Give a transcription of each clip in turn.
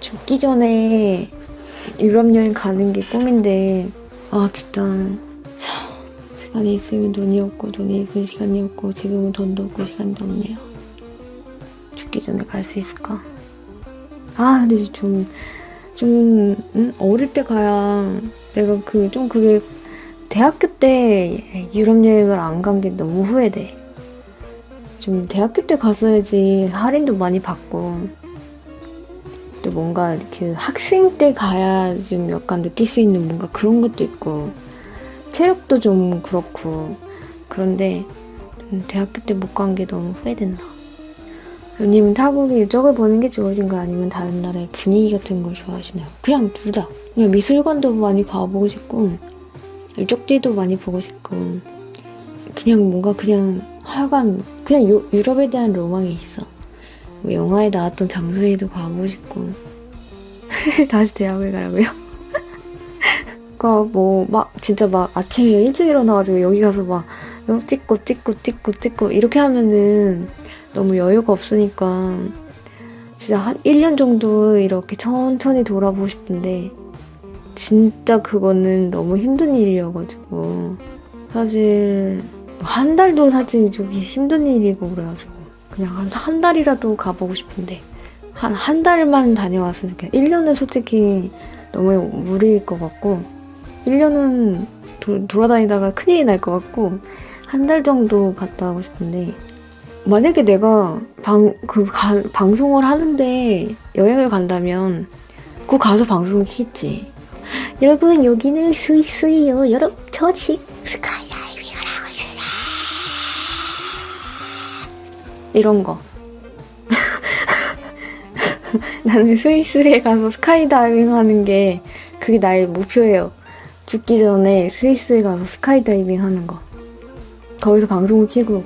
죽기 전에 유럽 여행 가는 게 꿈인데 아 진짜 참, 시간이 있으면 돈이 없고 돈이 있으면 시간이 없고 지금은 돈도 없고 시간도 없네요. 죽기 전에 갈 수 있을까? 아 근데 좀좀 어릴 때 가야 내가 그 좀 그게 대학교 때 유럽 여행을 안 간 게 너무 후회돼. 좀 대학교 때 갔어야지 할인도 많이 받고 또 뭔가 그 학생 때 가야 좀 약간 느낄 수 있는 뭔가 그런 것도 있고 체력도 좀 그렇고 그런데 좀 대학교 때 못 간 게 너무 후회된다. 누님은 타국의 유적을 보는 게 좋으신가 아니면 다른 나라의 분위기 같은 걸 좋아하시나요? 그냥 둘 다. 그냥 미술관도 많이 가보고 싶고 유적지도 많이 보고 싶고 그냥 뭔가 그냥 하여간 그냥 유, 유럽에 대한 로망이 있어. 뭐 영화에 나왔던 장소에도 가보고 싶고 다시 대학을 가라고요? 그니까 뭐 막 진짜 막 아침에 일찍 일어나가지고 여기 가서 막 찍고 찍고 찍고 찍고 이렇게 하면은 너무 여유가 없으니까 진짜 한 1년 정도 이렇게 천천히 돌아보고 싶은데 진짜 그거는 너무 힘든 일이어가지고 사실 한 달도 사실 저기 힘든 일이고 그래가지고 그냥 한, 한 달이라도 가보고 싶은데 한 한 달만 다녀왔으면 좋겠 1년은 솔직히 너무 무리일 것 같고 1년은 도, 돌아다니다가 큰일이 날 것 같고 한 달 정도 갔다 오고 싶은데 만약에 내가 방, 그, 가, 방송을 하는데 여행을 간다면 꼭 가서 방송을 키겠지. 여러분, 여기는 스위스예요. 여러분, 저 지금 스카이 이런 거. 나는 스위스에 가서 스카이다이빙 하는 게 그게 나의 목표예요. 죽기 전에 스위스에 가서 스카이다이빙 하는 거. 거기서 방송을 키고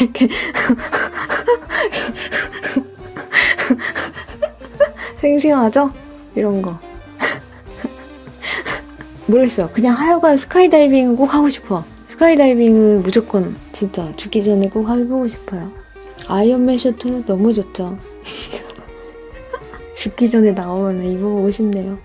이렇게 생생하죠? 이런 거. 모르겠어요. 그냥 하여간 스카이다이빙은 꼭 하고 싶어. 스카이다이빙은 무조건 진짜 죽기 전에 꼭 해보고 싶어요. 아이언맨 셔츠 너무 좋죠. 죽기 전에 나오면 입어보고 싶네요.